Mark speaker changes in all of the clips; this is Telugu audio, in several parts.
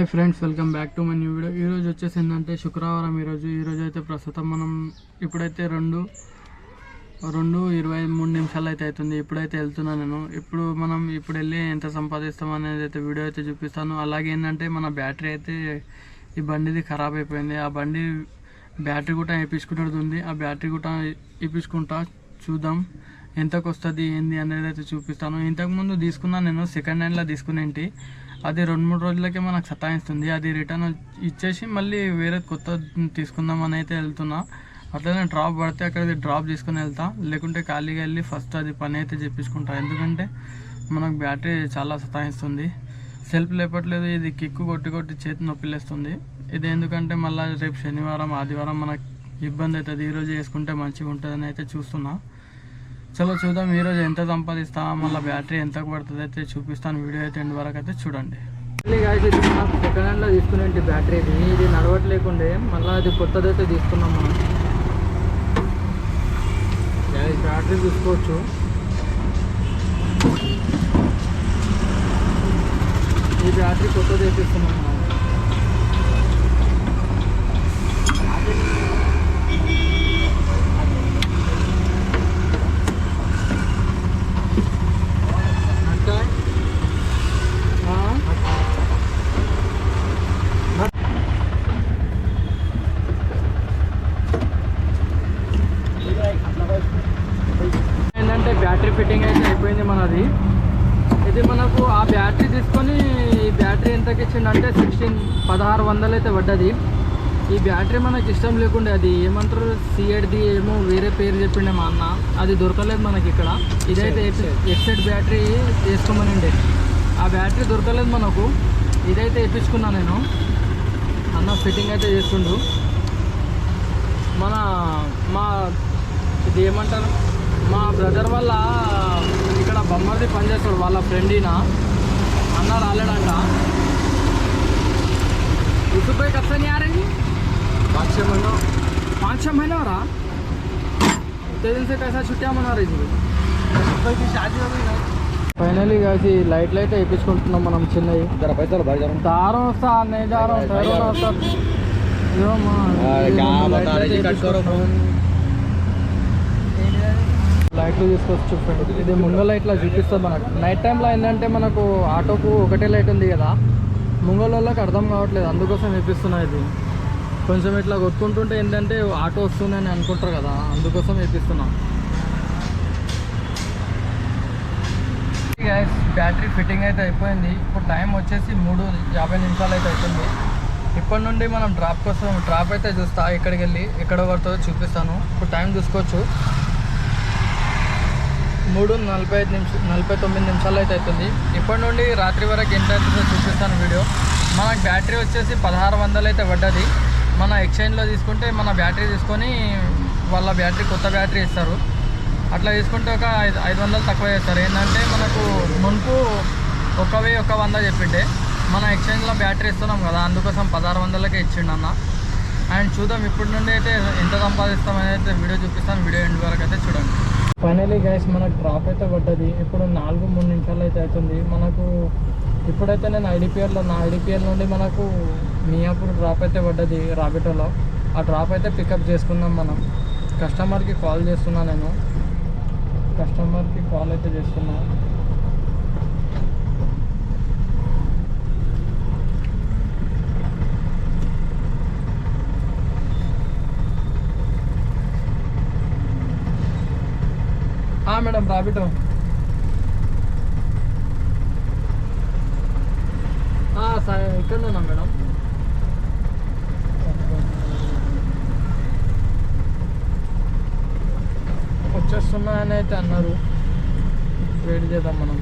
Speaker 1: Hi friends welcome back to my new video ఈరోజు వచ్చేసి ఏంటంటే శుక్రవారం ఈరోజు ఈరోజు అయితే ప్రస్తుతం మనం ఇప్పుడైతే రెండు రెండు ఇరవై మూడు నిమిషాలు అయితే అవుతుంది. ఇప్పుడైతే వెళ్తున్నాను నేను. ఇప్పుడు మనం ఇప్పుడు వెళ్ళి ఎంత సంపాదిస్తాం అనేది అయితే వీడియో అయితే చూపిస్తాను. అలాగే ఏంటంటే మన బ్యాటరీ అయితే ఈ బండిది ఖరాబ్ అయిపోయింది. ఆ బండి బ్యాటరీ కూడా వేయించుకునేది ఉంది. ఆ బ్యాటరీ కూడా వేయించుకుంటా చూద్దాం ఎంతకు వస్తుంది ఏంది అనేది అయితే చూపిస్తాను. ఇంతకుముందు తీసుకున్నాను నేను సెకండ్ హ్యాండ్లో తీసుకునేంటి. అది రెండు మూడు రోజులకే మనకు సతాయిస్తుంది. అది రిటర్న్ ఇచ్చేసి మళ్ళీ వేరే కొత్త తీసుకుందామని అయితే వెళ్తున్నా. అట్లనే డ్రాప్ పడితే అక్కడ డ్రాప్ తీసుకుని వెళ్తా. లేకుంటే ఖాళీగా వెళ్ళి ఫస్ట్ అది పని అయితే చెప్పించుకుంటా ఎందుకంటే మనకు బ్యాటరీ చాలా సతాయిస్తుంది. సెల్ఫ్ లేపట్లేదు ఇది కిక్కు కొట్టి కొట్టి చేతి నొప్పిలేస్తుంది ఇది ఎందుకంటే మళ్ళీ రేపు శనివారం ఆదివారం మనకు ఇబ్బంది అవుతుంది. ఈరోజు వేసుకుంటే మంచిగా ఉంటుందని అయితే చూస్తున్నా. చలో చూద్దాం ఈరోజు ఎంత సంపాదిస్తా మళ్ళీ బ్యాటరీ ఎంత పడుతుంది అయితే చూపిస్తాను. వీడియో అయితే ఎండ్ వరకు అయితే చూడండి. సెకండ్ హ్యాండ్లో తీసుకునేంటి బ్యాటరీ ఇది. ఇది నడవట్లేకుండే మళ్ళీ అది కొత్తది అయితే తీసుకున్నాం మనం. బ్యాటరీ చూసుకోవచ్చు. ఈ బ్యాటరీ కొత్తది వేపిస్తున్నాం మనం అంటే ఆ? ఏంటంటే బ్యాటరీ ఫిట్టింగ్ అయితే అయిపోయింది మనది ఇది మనకు ఆ బ్యాటరీ తీసుకొని ఈ బ్యాటరీ ఎంతకి ఇచ్చిండంటే సిక్స్టీన్ పదహారు వందలు అయితే పడ్డది. ఈ బ్యాటరీ మనకి ఇష్టం లేకుండే అది ఏమంటారు? సిఎడ్ది ఏమో వేరే పేరు చెప్పిండే మా అన్న. అది దొరకలేదు మనకి ఇక్కడ. ఇదైతే ఎక్సెట్ బ్యాటరీ వేసుకోమని ఆ బ్యాటరీ దొరకలేదు మనకు. ఇదైతే వేయించుకున్నా నేను. అన్న ఫిట్టింగ్ అయితే చేస్తుండు. మన మా ఇది ఏమంటారు? మా బ్రదర్ వల్ల ఇక్కడ బొమ్మది పనిచేస్తాడు వాళ్ళ ఫ్రెండ్ ఈయన. అన్న రాలేడంట. उसको कोई कब से नहीं आ रही पाँच छः महीनों पाँच छः महीने हो रहा इतने दिन से कैसा छुट्टियाँ मना रही थी की शादी हो गई ఫైనలీ కాసి లైట్లు అయితే వేయించుకుంటున్నాం మనం చిన్నవి
Speaker 2: जरा पैसा भाई जरा
Speaker 1: దారం వస్తా అన్నయ్య దారం టైర్ వస్తా ఇదిగో మా
Speaker 2: अरे
Speaker 1: ఇది
Speaker 2: क्या
Speaker 1: మనం
Speaker 2: बता
Speaker 1: లైట్లు
Speaker 2: रहे जी
Speaker 1: అయితే
Speaker 2: कट करो फोन
Speaker 1: లైట్లు తీసుకొచ్చి చూపండి ఇది ముంగల ఇట్లా చూపిస్తుంది మనకు నైట్ టైంలో ఏంటంటే మనకు ఆటోకు ఒకటే లైట్ ఉంది కదా ముంగల వాళ్ళకి అర్థం కావట్లేదు. అందుకోసం వేపిస్తున్నా ఇది. కొంచెం ఇట్లా కొట్టుకుంటుంటే ఏంటంటే ఆటో వస్తుందని అనుకుంటారు కదా అందుకోసం వేపిస్తున్నా. బ్యాటరీ ఫిట్టింగ్ అయితే అయిపోయింది. ఇప్పుడు టైం వచ్చేసి మూడు యాభై నిమిషాలు అయితే అవుతుంది. ఇప్పటి నుండి మనం డ్రాప్ కోసం డ్రాప్ అయితే చూస్తా ఇక్కడికి వెళ్ళి ఎక్కడ పడుతుందో చూపిస్తాను. ఇప్పుడు టైం చూసుకోవచ్చు. మూడు నలభై ఐదు నిమిషం నలభై తొమ్మిది నిమిషాలు అయితే అవుతుంది ఇప్పటి నుండి రాత్రి వరకు ఎంత అవుతుందో చూపిస్తాను వీడియో. మనకు బ్యాటరీ వచ్చేసి పదహారు వందలు అయితే పడ్డది. మన ఎక్స్చేంజ్లో తీసుకుంటే మన బ్యాటరీ తీసుకొని వాళ్ళ బ్యాటరీ కొత్త బ్యాటరీ ఇస్తారు. అట్లా తీసుకుంటే ఒక ఐదు ఐదు వందలు తక్కువ చేస్తారు. ఏంటంటే మనకు మునుపు ఒక వెయ్యి ఒక వంద చెప్పిండే. మన ఎక్స్చేంజ్లో బ్యాటరీ ఇస్తున్నాం కదా అందుకోసం పదహారు వందలకే ఇచ్చిండు అన్న. అండ్ చూద్దాం ఇప్పటి నుండి అయితే ఎంత సంపాదిస్తాం అనేది అయితే వీడియో చూపిస్తాను. వీడియో ఎండ్ వరకు అయితే చూడండి. ఫైనలీ గైస్ మనకు డ్రాప్ అయితే పడ్డది. ఇప్పుడు నాలుగు మూడు నిమిషాలు అయితే అవుతుంది. మనకు ఇప్పుడైతే నేను ఐడిపిఎల్లో నా ఐడిపిఎల్ నుండి మనకు మియాపూర్ డ్రాప్ అయితే పడ్డది రాబిటోలో. ఆ డ్రాప్ అయితే పికప్ చేసుకున్నాం మనం. కస్టమర్కి కాల్ చేస్తున్నా నేను. కస్టమర్కి కాల్ అయితే చేస్తున్నా. ఆ, మేడం రాబిటో ఆ, సరే ఇక్కడ ఉన్నా మేడం. వచ్చేస్తున్నా అని అయితే అన్నారు. వెయిట్ చేద్దాం మనం.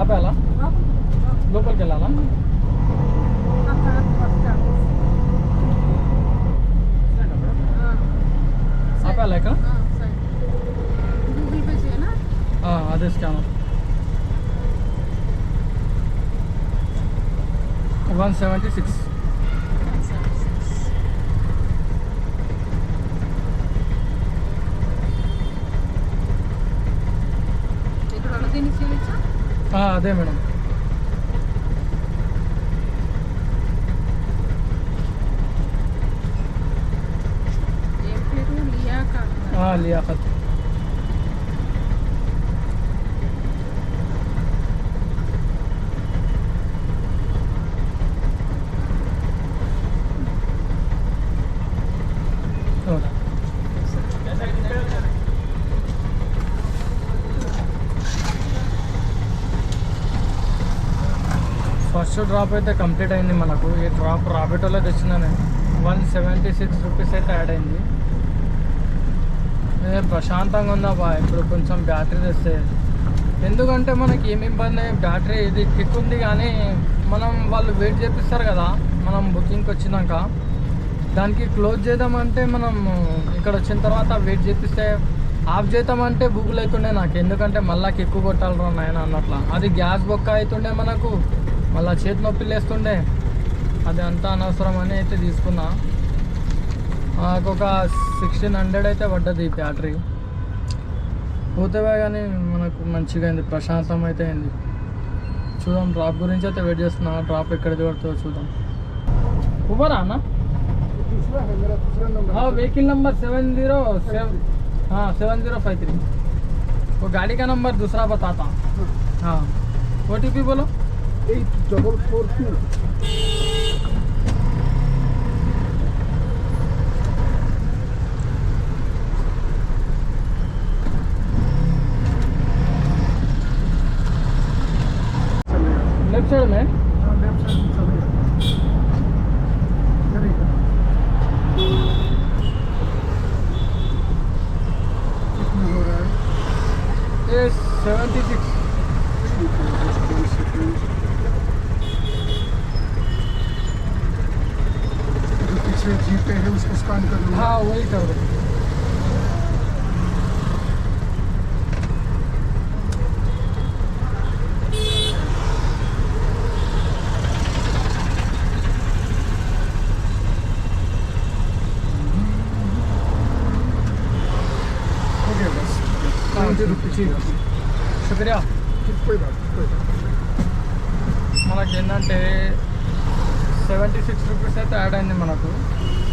Speaker 1: ఆపేలా లోపలికి వెళ్ళాలా Patates
Speaker 3: kanal. One seventy
Speaker 1: six. అదే మేడం లియాఖత్ డ్రాప్ అయితే కంప్లీట్ అయింది మనకు. ఈ డ్రాప్ రాబేటోలో తెచ్చిన నేను వన్ సెవెంటీ సిక్స్ రూపీస్ అయితే యాడ్ అయింది. ప్రశాంతంగా ఉందా బా? ఇప్పుడు కొంచెం బ్యాటరీ తెస్తే. ఎందుకంటే మనకి ఏమి ఇబ్బంది? బ్యాటరీ ఇది కిక్ ఉంది కానీ మనం వాళ్ళు వెయిట్ చేపిస్తారు కదా. మనం బుకింగ్కి వచ్చినాక. దానికి క్లోజ్ చేద్దామంటే మనం ఇక్కడ వచ్చిన తర్వాత వెయిట్ చేపిస్తే ఆఫ్ చేద్దామంటే బుక్ అవుతుండే నాకు. ఎందుకంటే మళ్ళా ఎక్కువ కొట్టాలరా నాయన అన్నట్ల. అది గ్యాస్ బొక్క అవుతుండే మనకు. మళ్ళీ చేతి నొప్పి లేస్తుండే అది అంతా అనవసరం అని అయితే తీసుకున్నా నాకు ఒక సిక్స్టీన్ హండ్రెడ్ అయితే పడ్డది ఈ బ్యాటరీ పోతేవే కానీ మనకు మంచిగా అయింది ప్రశాంతం అయితే అయింది చూద్దాం డ్రాప్ గురించి అయితే వెయిట్ చేస్తున్నా డ్రాప్ ఎక్కడిది పడుతుందో చూద్దాం ఊబరా అన్న
Speaker 2: दूसरा है मेरा दूसरा नंबर
Speaker 1: हाँ व्हीकल नंबर सेवन जीरो हाँ सेवन जीरो फाइव थ्री वो गाड़ी का नंबर दूसरा बताता हाँ ओ टी पी बोलो
Speaker 2: eight double four two. पीछे जी पे है उसको स्कैन कर लूँगा
Speaker 1: हाँ वही कर दो
Speaker 2: हो गया बस
Speaker 1: हाँ,
Speaker 2: ट्वेंटी
Speaker 1: ठीक
Speaker 2: रुपीज़
Speaker 1: ठीक शुक्रिया
Speaker 2: कोई बात नहीं, कोई बात नहीं।
Speaker 1: మనకి ఏంటంటే సెవెంటీ సిక్స్ రూపీస్ అయితే యాడ్ అయింది మనకు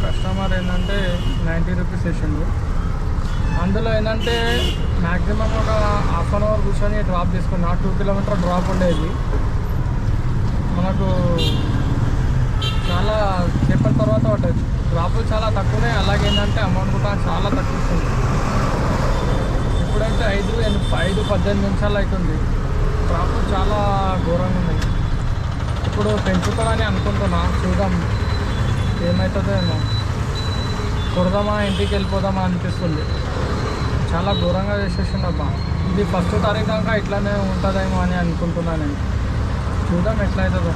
Speaker 1: కస్టమర్ ఏంటంటే నైంటీ రూపీస్ వేసిండు అందులో ఏంటంటే మ్యాక్సిమం ఒక హాఫ్ అన్ అవర్ కూర్చొని డ్రాప్ తీసుకున్నా టూ కిలోమీటర్ డ్రాప్ ఉండేది. మనకు చాలా చెప్పిన తర్వాత పడ్డది డ్రాపులు చాలా తక్కువనే అలాగే ఏంటంటే అమౌంట్ కూడా చాలా తక్కువ ఇప్పుడైతే ఐదు ఐదు పద్దెనిమిది నిమిషాలు అవుతుంది. డ్రాపులు చాలా ఘోరంగా ఉన్నాయి. ఇప్పుడు పెంచుతామని అనుకుంటున్నా చూద్దాం. ఏమవుతుందో ఏమో కొడదామా ఇంటికి వెళ్ళిపోదామా అనిపిస్తుంది. చాలా ఘోరంగా చేసేసిండబ్బా ఇది ఫస్ట్ తారీఖు దాకా ఇట్లానే ఉంటుందేమో అని అనుకుంటున్నా నేను. చూద్దాం ఎట్లా అవుతుందో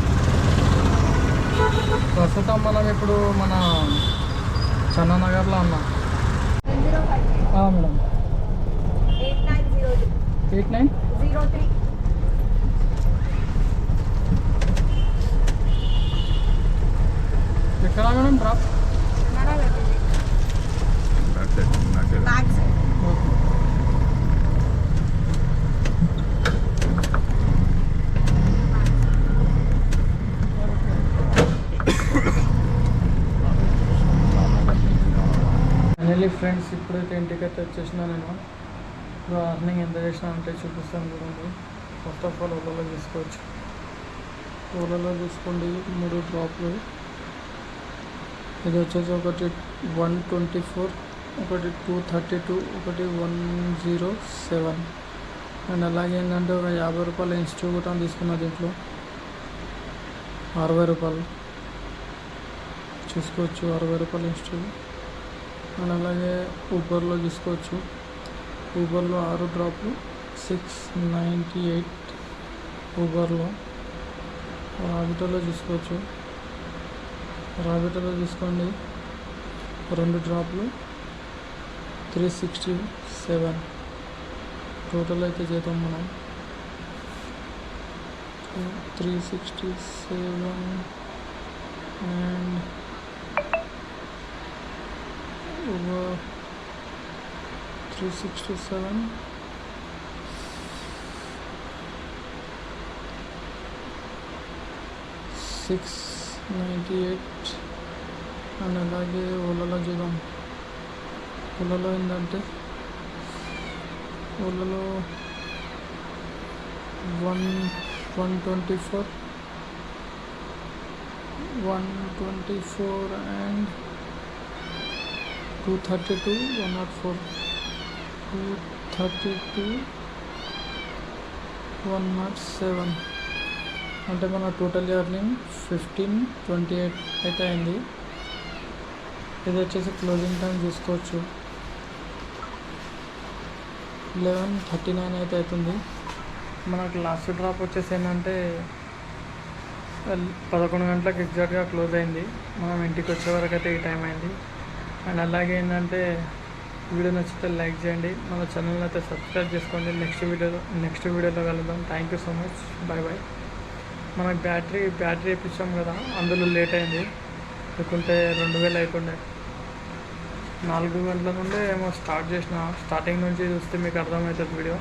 Speaker 1: ప్రస్తుతం మనం ఇప్పుడు మన చన్ననగర్లో ఉన్నాం.
Speaker 3: Madam.
Speaker 1: Eight nine?
Speaker 3: Zero three
Speaker 1: ఎక్కడ మేడం డ్రాప్
Speaker 3: బ్యాక్
Speaker 1: ఫ్రెండ్స్ ఇప్పుడైతే ఇంటికైతే వచ్చేసిన నేను. ఇప్పుడు అర్నింగ్ ఎంత చేసినా అంటే చూపిస్తాను చూడండి. ఫస్ట్ ఆఫ్ ఆల్ ఓలలో తీసుకోవచ్చు. ఓలలో తీసుకోండి. మూడు డ్రాప్లు. ఇది వచ్చేసి ఒకటి వన్ ట్వంటీ ఫోర్ ఒకటి టూ థర్టీ టూ ఒకటి వన్ జీరో సెవెన్. అండ్ అలాగే ఏంటంటే ఒక యాభై రూపాయల ఇన్స్టిట్యూట్ కూడా తీసుకున్నా దీంట్లో. అరవై రూపాయలు. చూసుకోవచ్చు అరవై రూపాయల ఇన్స్టిట్యూట్. అండ్ అలాగే ఊబర్లో తీసుకోవచ్చు ఊబర్లో ఆరు డ్రాప్లు సిక్స్ నైంటీ ఎయిట్ ఊబర్లో. ఆటోలో తీసుకోవచ్చు రాబిటలో తీసుకోండి. రెండు డ్రాప్లు. Three sixty seven. టోటల్ అయితే చేద్దాం మనం. Three sixty seven and three sixty seven. Six ninety eight and అలాగే ఓలలో చూద్దాం ఓలలో ఏంటంటే ఓలాలో one one twenty four one twenty four and two thirty two one nought four two thirty two one nought seven అంటే మన total journey fifteen twenty eight అయితే అయింది. ఇది వచ్చేసి క్లోజింగ్ టైం చూసుకోవచ్చు. లెవెన్ థర్టీ నైన్ అయితే అవుతుంది. మనకు లాస్ట్ డ్రాప్ వచ్చేసి ఏంటంటే పదకొండు గంటలకు ఎగ్జాక్ట్గా క్లోజ్ అయింది. మనం ఇంటికి వచ్చే వరకు అయితే ఈ టైం అయింది. అండ్ అలాగే ఏంటంటే వీడియో నచ్చితే లైక్ చేయండి. మన ఛానల్ అయితే సబ్స్క్రైబ్ చేసుకోండి. నెక్స్ట్ వీడియోలో నెక్స్ట్ వీడియోలో కలుద్దాం. Thank you so much bye bye మనకు బ్యాటరీ బ్యాటరీ ఇప్పించాం కదా అందులో లేట్ అయింది. లేకుంటే రెండు వేలు అవుతుండే నాలుగు గంటల నుండే ఏమో స్టార్ట్ చేసిన. స్టార్టింగ్ నుంచి చూస్తే మీకు అర్థమవుతుంది వీడియో.